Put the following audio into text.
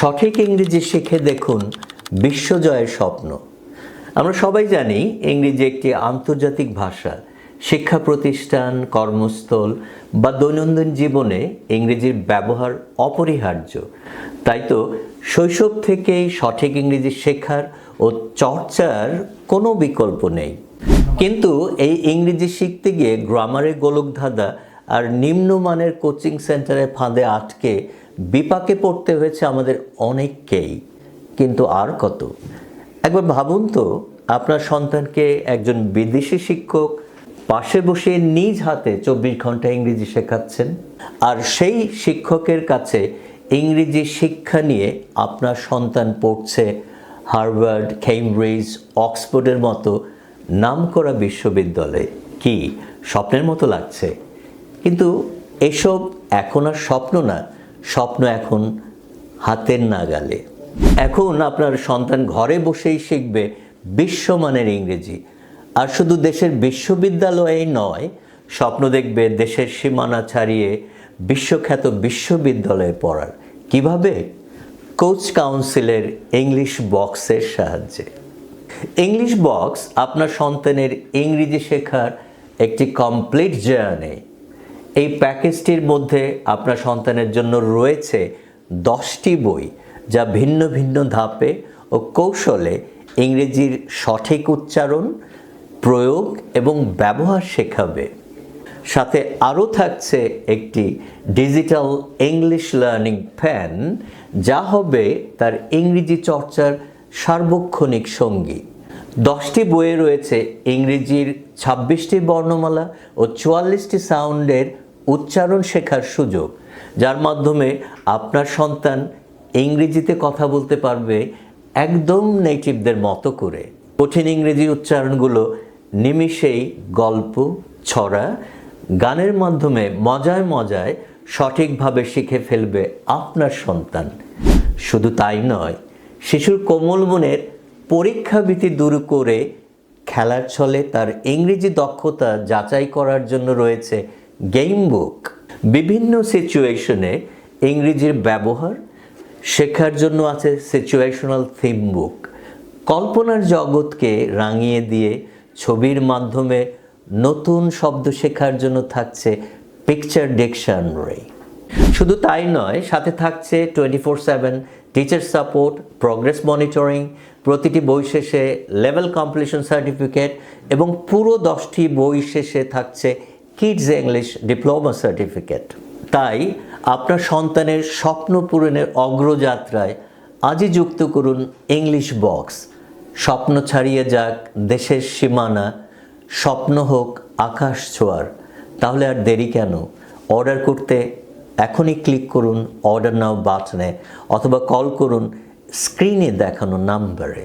সঠিক ইংরেজি শিখে দেখুন বিশ্বজয়ের স্বপ্ন। আমরা সবাই জানি ইংরেজি একটি আন্তর্জাতিক ভাষা। শিক্ষা প্রতিষ্ঠান, কর্মস্থল বা দৈনন্দিন জীবনে ইংরেজির ব্যবহার অপরিহার্য। তাই তো শৈশব থেকেই সঠিক ইংরেজি শেখার ও চর্চার কোনো বিকল্প নেই। কিন্তু এই ইংরেজি শিখতে গিয়ে গ্রামারে গোলকধাঁধা আর নিম্নমানের কোচিং সেন্টারের ফাঁদে আটকে বিপাকে পড়তে হয়েছে আমাদের অনেককেই। কিন্তু আর কত? একবার ভাবুন তো, আপনার সন্তানকে একজন বিদেশি শিক্ষক পাশে বসে নিজ হাতে চব্বিশ ঘণ্টা ইংরেজি শেখাচ্ছেন, আর সেই শিক্ষকের কাছে ইংরেজি শিক্ষা নিয়ে আপনার সন্তান পড়ছে হার্ভার্ড, কেমব্রিজ, অক্সফোর্ডের মতো নামকরা বিশ্ববিদ্যালয়ে। কি, স্বপ্নের মতো লাগছে? কিন্তু এসব এখন আর স্বপ্ন না, স্বপ্ন এখন হাতের নাগালে। এখন আপনার সন্তান ঘরে বসেই শিখবে বিশ্বমানের ইংরেজি। আর শুধু দেশের বিশ্ববিদ্যালয়েই নয়, স্বপ্ন দেখবে দেশের সীমানা ছাড়িয়ে বিশ্বখ্যাত বিশ্ববিদ্যালয়ে পড়ার। কীভাবে? কোচ কাউন্সিলের ইংলিশ বক্সের সাহায্যে। ইংলিশ বক্স আপনার সন্তানের ইংরেজি শেখার একটি কমপ্লিট জার্নি। এই প্যাকেজটির মধ্যে আপনার সন্তানের জন্য রয়েছে দশটি বই যা ভিন্ন ভিন্ন ধাপে ও কৌশলে ইংরেজির সঠিক উচ্চারণ, প্রয়োগ এবং ব্যবহার শেখাবে। সাথে আরও থাকছে একটি ডিজিটাল ইংলিশ লার্নিং ফ্যান যা হবে তার ইংরেজি চর্চার সার্বক্ষণিক সঙ্গী। দশটি বইয়ে রয়েছে ইংরেজির ছাব্বিশটি বর্ণমালা ও চুয়াল্লিশটি সাউন্ডের উচ্চারণ শেখার সুযোগ, যার মাধ্যমে আপনার সন্তান ইংরেজিতে কথা বলতে পারবে একদম নেটিভদের মতো করে। কঠিন ইংরেজি উচ্চারণগুলো নিমিষেই গল্প, ছড়া, গানের মাধ্যমে মজায় মজায় সঠিকভাবে শিখে ফেলবে আপনার সন্তান। শুধু তাই নয়, শিশুর কোমল মনের পরীক্ষাভীতি দূর করে খেলার ছলে তার ইংরেজি দক্ষতা যাচাই করার জন্য রয়েছে গেম বুক বিভিন্ন সিচুয়েশনে ইংরেজির ব্যবহার শেখার জন্য আছে সিচুয়েশনাল থিম বুক কল্পনার জগৎকে রাঙিয়ে দিয়ে ছবির মাধ্যমে নতুন শব্দ শেখার জন্য থাকছে পিকচার ডিকশনারি শুধু তাই নয়, সাথে থাকছে twenty four seven teacher support progress monitoring প্রতিটি বই শেষে লেভেল কমপ্লিশন সার্টিফিকেট এবং পুরো দশটি বই শেষে থাকছে কিডস ইংলিশ ডিপ্লোমা সার্টিফিকেট তাই আপনার সন্তানের স্বপ্ন পূরণের অগ্রযাত্রায় আজই যুক্ত করুন ইংলিশ বক্স স্বপ্ন ছাড়িয়ে যাক দেশের সীমানা, স্বপ্ন হোক আকাশ ছোঁয়ার। তাহলে আর দেরি কেন? অর্ডার করতে এখনই ক্লিক করুন অর্ডার নাও বাটনে অথবা কল করুন স্ক্রিনে দেখানো নাম্বারে